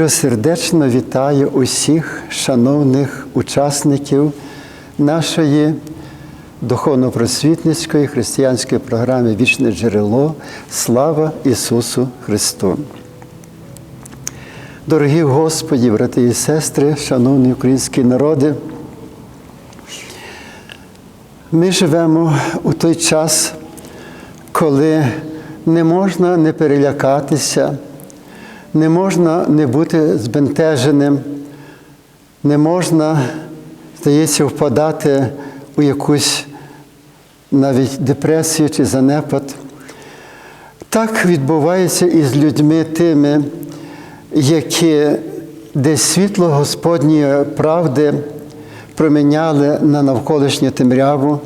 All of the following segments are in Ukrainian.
Щиросердечно вітаю усіх шановних учасників нашої духовно-просвітницької християнської програми Вічне джерело. Слава Ісусу Христу! Дорогі Господі, брати і сестри, шановні українські народи, ми живемо у той час, коли не можна не перелякатися, не можна не бути збентеженим, не можна, здається, впадати у якусь навіть депресію чи занепад. Так відбувається і з людьми тими, які десь світло Господньої правди проміняли на навколишню темряву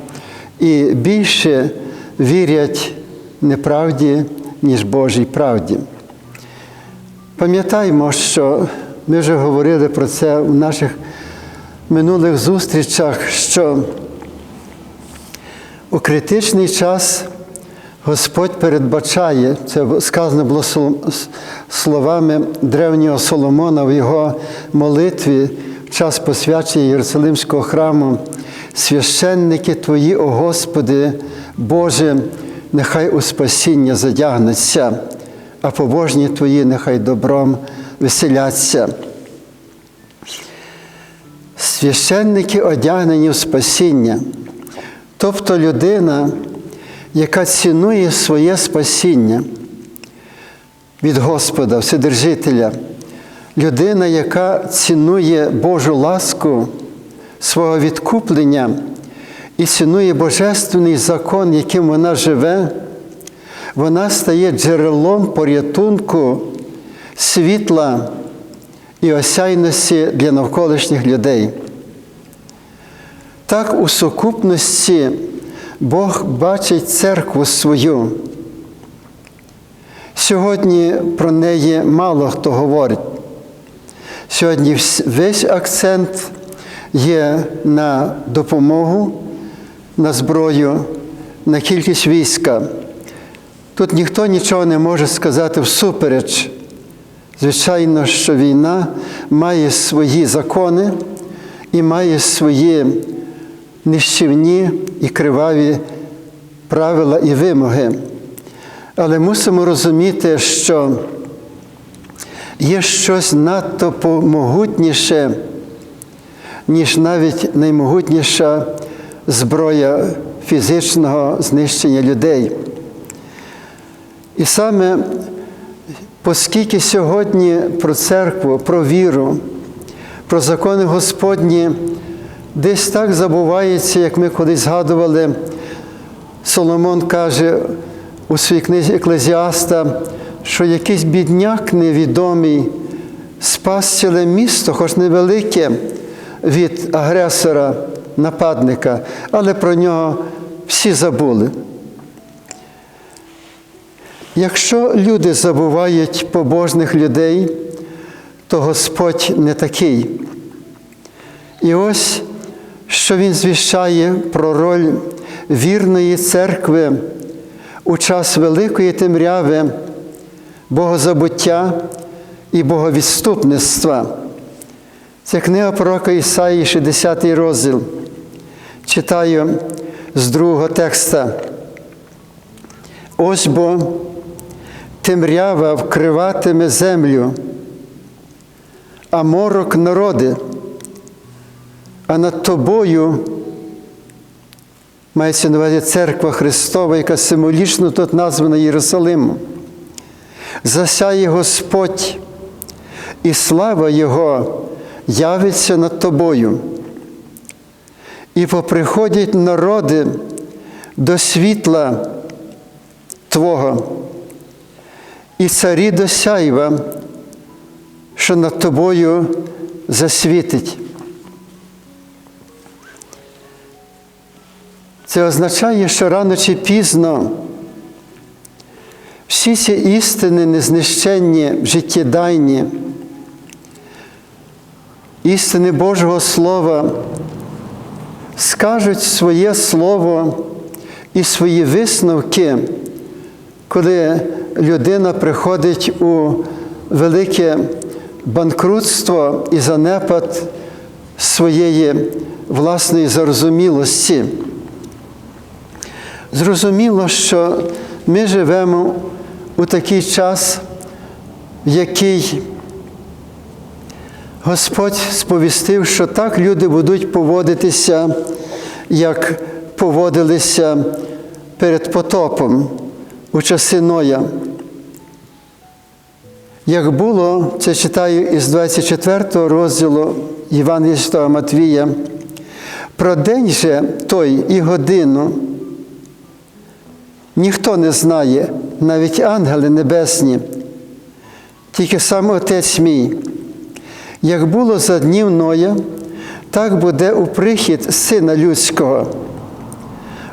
і більше вірять неправді, ніж Божій правді. Пам'ятаємо, що ми вже говорили про це в наших минулих зустрічах, що у критичний час Господь передбачає, це сказано було словами древнього Соломона в його молитві в час посвячення Єрусалимського храму. Священники Твої, о Господи, Боже, нехай у спасіння задягнуться, а побожні Твої нехай добром веселяться. Священники одягнені в спасіння, тобто людина, яка цінує своє спасіння від Господа, Вседержителя, людина, яка цінує Божу ласку, свого відкуплення і цінує Божественний закон, яким вона живе, вона стає джерелом порятунку, світла і осяйності для навколишніх людей. Так у сукупності Бог бачить церкву свою. Сьогодні про неї мало хто говорить. Сьогодні весь акцент є на допомогу, на зброю, на кількість війська. Тут ніхто нічого не може сказати всупереч. Звичайно, що війна має свої закони і має свої нищівні і криваві правила і вимоги. Але мусимо розуміти, що є щось надто помогутніше, ніж навіть наймогутніша зброя фізичного знищення людей. І саме оскільки сьогодні про церкву, про віру, про закони Господні десь так забувається, як ми колись згадували, Соломон каже у своїй книзі Еклезіаста, що якийсь бідняк невідомий спас ціле місто, хоч невелике, від агресора, нападника, але про нього всі забули. Якщо люди забувають побожних людей, то Господь не такий. І ось що Він звіщає про роль вірної церкви у час великої темряви, богозабуття і боговідступництва. Це книга пророка Ісаї, 60 розділ. Читаю з другого текста. Ось бо темрява вкриватиме землю, а морок народи, а над тобою мається на увазі церква Христова, яка символічно тут названа Єрусалимом. Засяє Господь, і слава Його явиться над тобою. І поприходять народи до світла Твого, і царі до сяйва, що над тобою засвітить. Це означає, що рано чи пізно всі ці істини незнищенні, життєдайні, істини Божого Слова скажуть своє Слово і свої висновки, коли людина приходить у велике банкрутство і занепад своєї власної зарозумілості. Зрозуміло, що ми живемо у такий час, в який Господь сповістив, що так люди будуть поводитися, як поводилися перед потопом у часи Ноя. Як було, це читаю із 24 розділу Євангелія Святого Матвія, про день же той і годину ніхто не знає, навіть ангели небесні, тільки сам Отець мій. Як було за днів Ноя, так буде у прихід Сина Людського.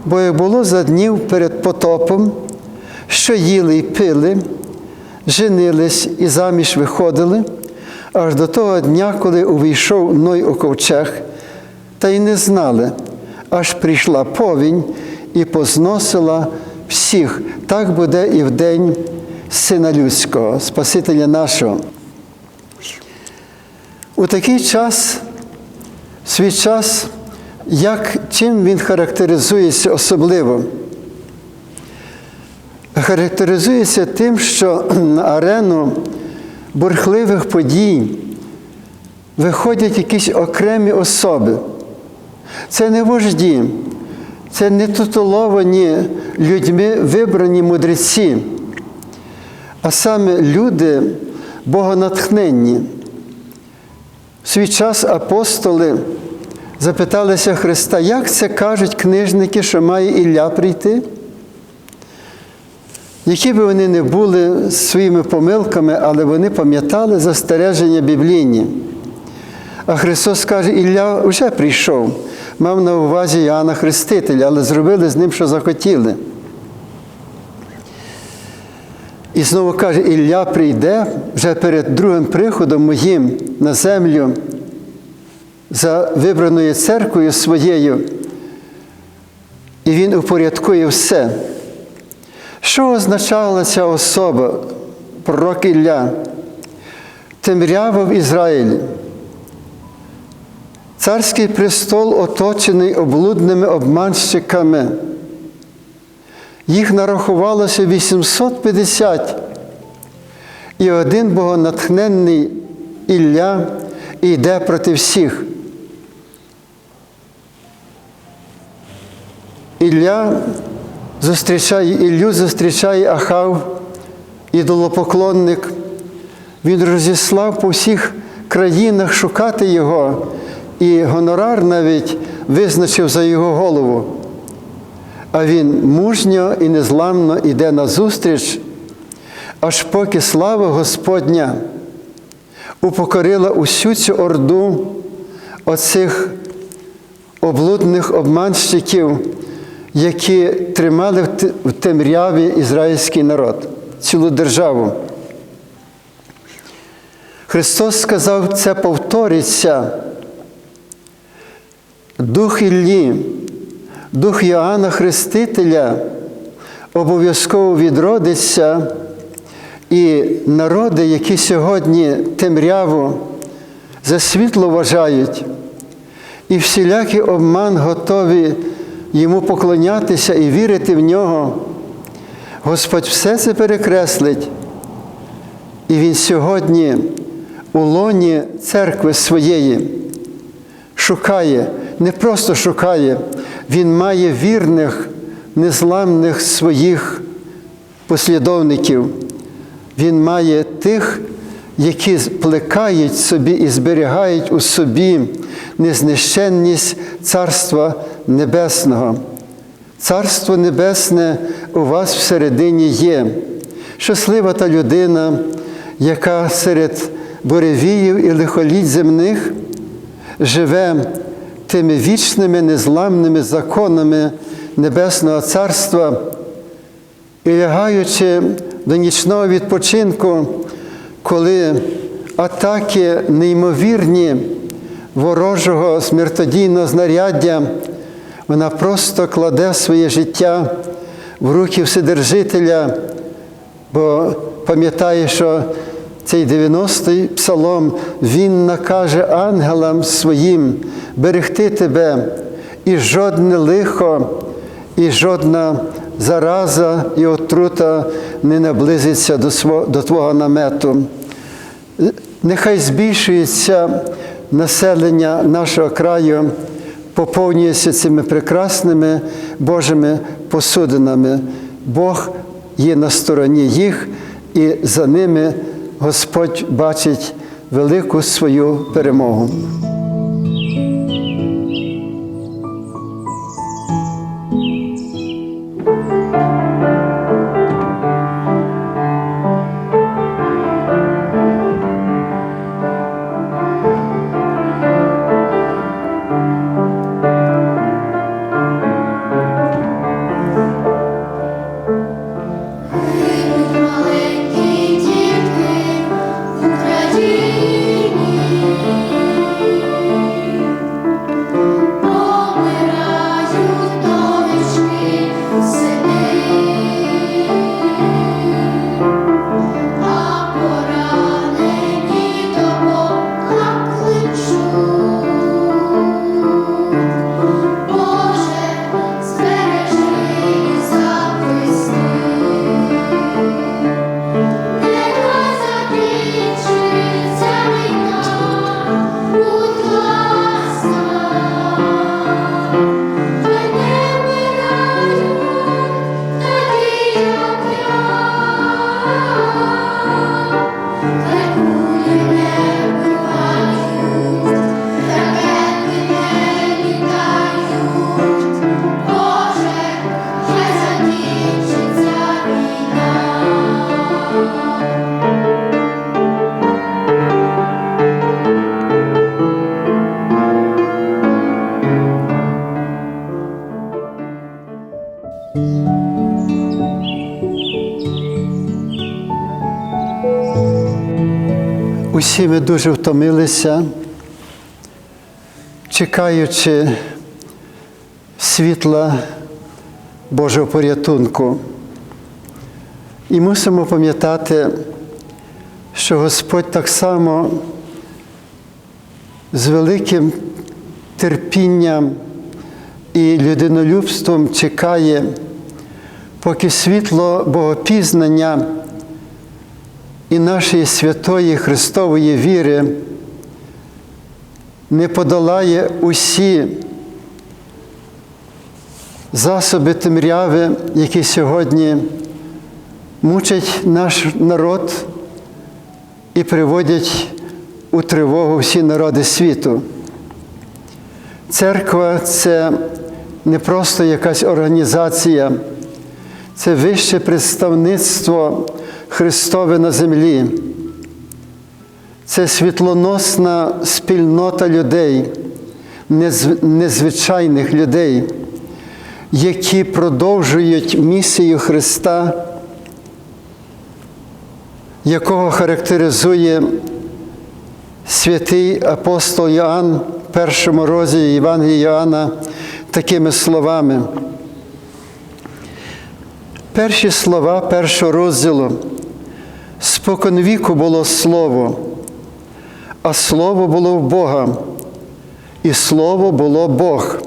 Бо як було за днів перед потопом, що їли й пили, женились і заміж виходили, аж до того дня, коли увійшов Ной у ковчег, та й не знали, аж прийшла повінь і позносила всіх. Так буде і в день Сина Людського, Спасителя нашого. У такий час, свій час, як, чим він характеризується особливо? Характеризується тим, що на арену бурхливих подій виходять якісь окремі особи. Це не вожді, це не титуловані людьми вибрані мудреці, а саме люди богонатхненні. В свій час апостоли запиталися Христа, як це кажуть книжники, що має Ілля прийти? Які би вони не були своїми помилками, але вони пам'ятали застереження біблійні. А Христос каже, Ілля вже прийшов, мав на увазі Іоанна Хрестителя, але зробили з ним, що захотіли. І знову каже, Ілля прийде вже перед другим приходом моїм на землю за вибраною церквою своєю, і він упорядкує все. Що означала ця особа, пророк Ілля? Темрява в Ізраїлі. Царський престол оточений облудними обманщиками. Їх нарахувалося 850. І один богонатхненний Ілля йде проти всіх. Ілля зустрічає Іллю, зустрічає Ахав, ідолопоклонник. Він розіслав по всіх країнах шукати його, і гонорар навіть визначив за його голову. А він мужньо і незламно йде назустріч, аж поки слава Господня упокорила усю цю орду оцих облудних обманщиків, які тримали в темряві ізраїльський народ, цілу державу. Христос сказав, це повториться. Дух Іллі, Дух Йоанна Хрестителя обов'язково відродиться, і народи, які сьогодні темряву за світло вважають, і всілякий обман готові йому поклонятися і вірити в нього, Господь все це перекреслить. І Він сьогодні у лоні церкви своєї шукає, не просто шукає, Він має вірних, незламних своїх послідовників. Він має тих, які плекають собі і зберігають у собі незнищенність Царства Небесного. Царство Небесне у вас всередині є. Щаслива та людина, яка серед буревіїв і лихоліть земних живе тими вічними незламними законами Небесного Царства і лягаючи до нічного відпочинку, коли атаки неймовірні ворожого смертодійного знаряддя, вона просто кладе своє життя в руки Вседержителя, бо пам'ятає, що цей 90-й псалом, він накаже ангелам своїм берегти тебе, і жодне лихо, і жодна зараза і отрута не наблизиться до, сво- до Твого намету. Нехай збільшується населення нашого краю, поповнюється цими прекрасними Божими посудинами. Бог є на стороні їх, і за ними Господь бачить велику свою перемогу. Усі ми дуже втомилися, чекаючи світла Божого порятунку. І мусимо пам'ятати, що Господь так само з великим терпінням і людинолюбством чекає, поки світло Богопізнання і нашої святої Христової віри не подолає усі засоби темряви, які сьогодні мучать наш народ і приводять у тривогу всі народи світу. Церква це не просто якась організація, це вище представництво Христове на землі. Це світлоносна спільнота людей, незвичайних людей, які продовжують місію Христа, якого характеризує святий апостол Йоанн в першому розділі Євангелія Йоанна такими словами. Перші слова першого розділу. Споконвіку було Слово, а Слово було в Бога, і Слово було Бог.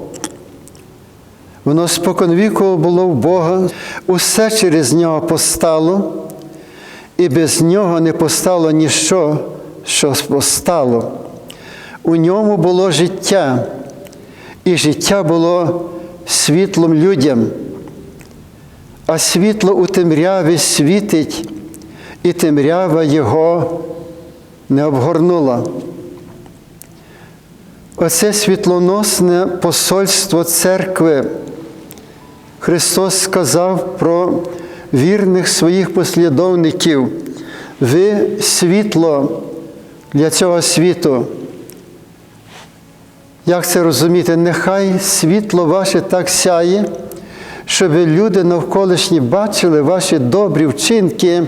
Воно споконвіку було в Бога, усе через нього постало, і без нього не постало ніщо, що постало. У ньому було життя, і життя було світлом людям, а світло у темряві світить, і темрява його не обгорнула. Оце світлоносне посольство церкви. Христос сказав про вірних своїх послідовників. Ви світло для цього світу. Як це розуміти? Нехай світло ваше так сяє, щоб люди навколишні бачили ваші добрі вчинки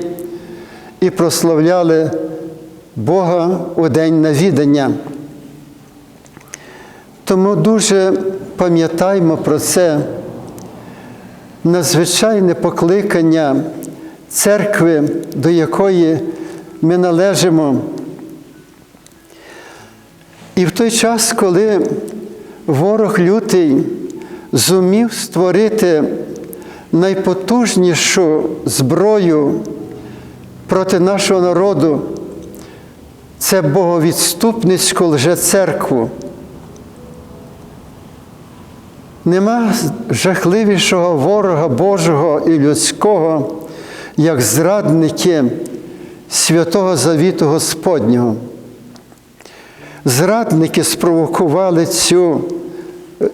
і прославляли Бога у день навідання. Тому дуже пам'ятаймо про це надзвичайне покликання церкви, до якої ми належимо. І в той час, коли ворог лютий зумів створити найпотужнішу зброю проти нашого народу, це боговідступницьку лжецеркву. Нема жахливішого ворога Божого і людського, як зрадники святого завіту Господнього. Зрадники спровокували цю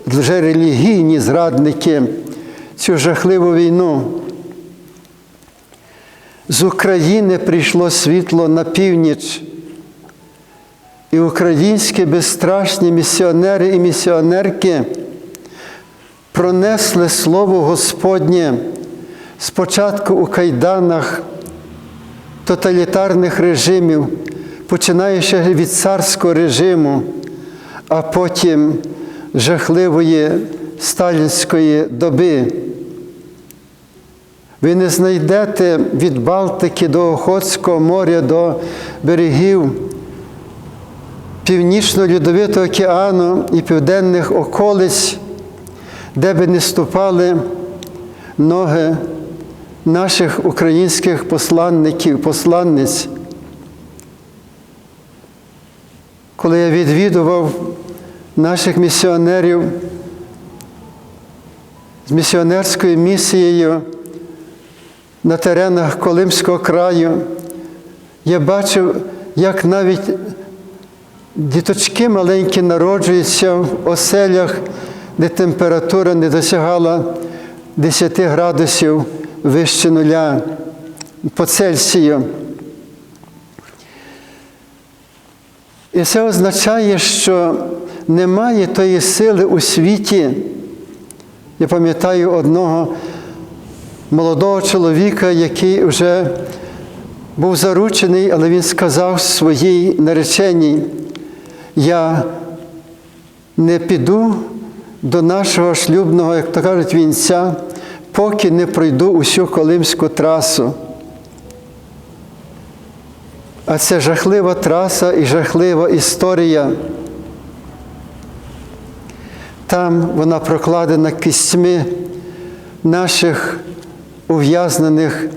вже релігійні зрадники, цю жахливу війну. З України прийшло світло на північ, і українські безстрашні місіонери і місіонерки пронесли Слово Господнє спочатку у кайданах тоталітарних режимів, починаючи від царського режиму, а потім жахливої сталінської доби. Ви не знайдете від Балтики до Охотського моря, до берегів Північно-Льодовитого океану і південних околиць, де би не ступали ноги наших українських посланників, посланниць. Коли я відвідував наших місіонерів з місіонерською місією на теренах Колимського краю, я бачив, як навіть діточки маленькі народжуються в оселях, де температура не досягала 10 градусів вище нуля по Цельсію. І це означає, що немає тої сили у світі. Я пам'ятаю одного молодого чоловіка, який вже був заручений, але він сказав своїй нареченій, я не піду до нашого шлюбного, як то кажуть, вінця, поки не пройду усю Колимську трасу. А це жахлива траса і жахлива історія. Там вона прокладена кістьми наших ув'язнених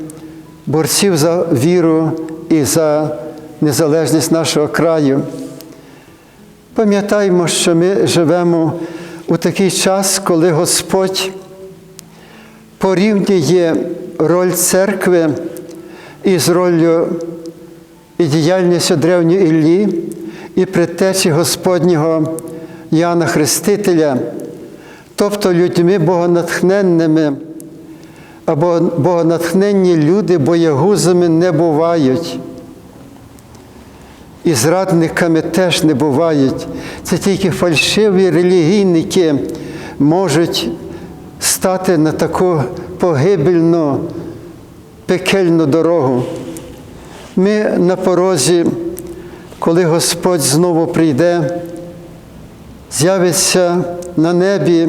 борців за віру і за незалежність нашого краю. Пам'ятаємо, що ми живемо у такий час, коли Господь порівнює роль церкви із роллю і діяльністю древньої Іллі і предтечі Господнього Яна Хрестителя, тобто людьми богонатхненними, або богонатхненні люди боягузами не бувають. І зрадниками теж не бувають. Це тільки фальшиві релігійники можуть стати на таку погибельну, пекельну дорогу. Ми на порозі, коли Господь знову прийде, з'явиться на небі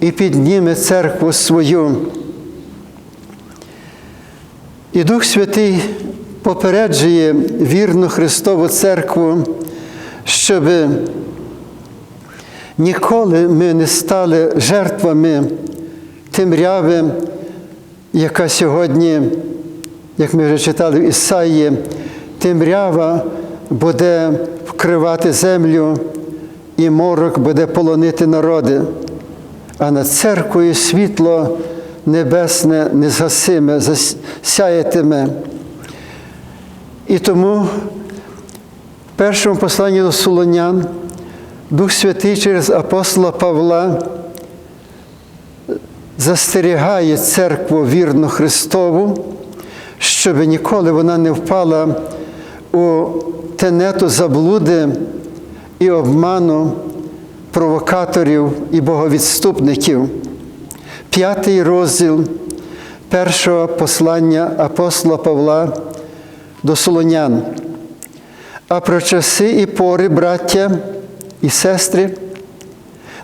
і підніме церкву свою. І Дух Святий попереджує вірну Христову церкву, щоб ніколи ми не стали жертвами темряви, яка сьогодні, як ми вже читали в Ісаї, темрява буде вкривати землю, і морок буде полонити народи, а над церквою світло небесне незгасиме, засяятиме. І тому в першому посланні до Солонян Дух Святий через апостола Павла застерігає церкву вірну Христову, щоб ніколи вона не впала у тенету заблуди і обману провокаторів і боговідступників. П'ятий розділ першого послання апостола Павла до Солонян. А про часи і пори, браття і сестри,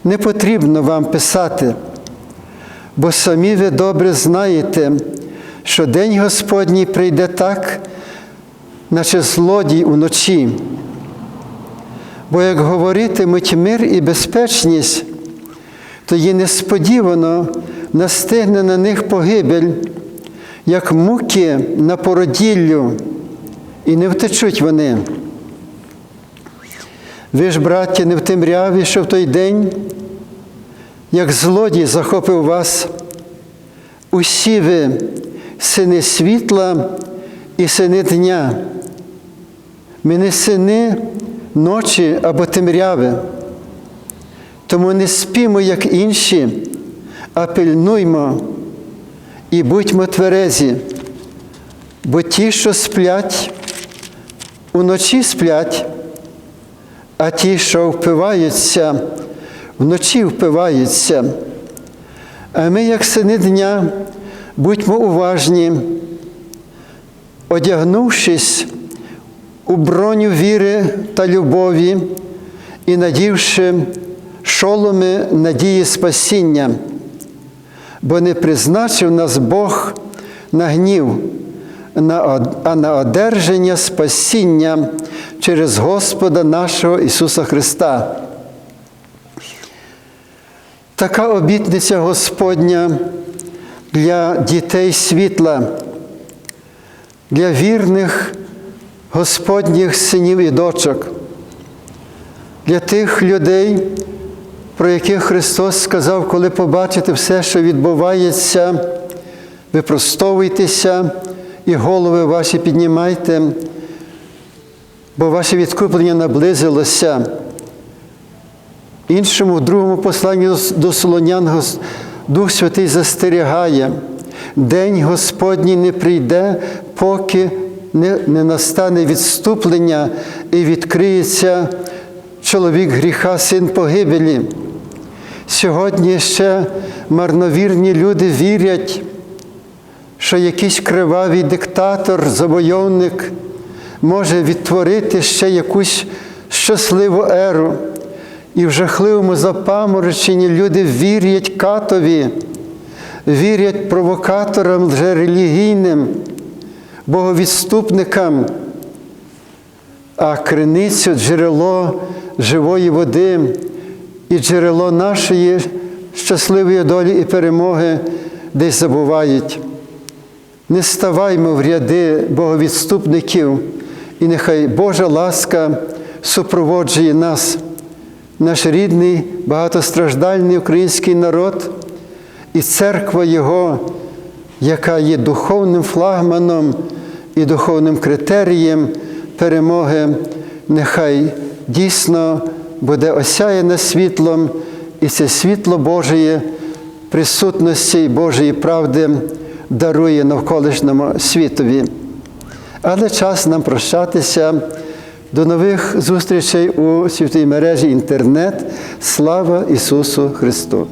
не потрібно вам писати, бо самі ви добре знаєте, що День Господній прийде так, наче злодій уночі. Бо як говоритимуть мир і безпечність, тоді несподівано настигне на них погибель, як муки на породіллю, і не втечуть вони. Ви ж, браття, не в темряві, що в той день, як злодій захопив вас, усі ви, сини світла і сини дня. Ми не сини ночі або темряви. Тому не спімо, як інші, а пильнуймо і будьмо тверезі, бо ті, що сплять, уночі сплять, а ті, що впиваються, вночі впиваються. А ми, як сини дня, будьмо уважні, одягнувшись у броню віри та любові і надівши шоломи надії спасіння, бо не призначив нас Бог на гнів, а на одержання спасіння через Господа нашого Ісуса Христа. Така обітниця Господня для дітей світла, для вірних Господніх синів і дочок, для тих людей, про яких Христос сказав, коли побачите все, що відбувається, випростовуйтеся і голови ваші піднімайте, бо ваше відкуплення наблизилося. Іншому, в другому посланні до Солонян Дух Святий застерігає, день Господній не прийде, поки не, не настане відступлення і відкриється чоловік гріха, син погибелі. Сьогодні ще марновірні люди вірять, що якийсь кривавий диктатор, завойовник може відтворити ще якусь щасливу еру. І в жахливому запамороченні люди вірять катові, вірять провокаторам лжерелігійним, боговідступникам, а криницю, джерело живої води і джерело нашої щасливої долі і перемоги десь забувають. Не ставаймо в ряди боговідступників, і нехай Божа ласка супроводжує нас, наш рідний, багатостраждальний український народ і церква Його, яка є духовним флагманом і духовним критерієм перемоги, нехай дійсно буде осяяне світлом, і це світло Божої присутності і Божої правди дарує навколишньому світові. Але час нам прощатися. До нових зустрічей у святій мережі інтернет. Слава Ісусу Христу!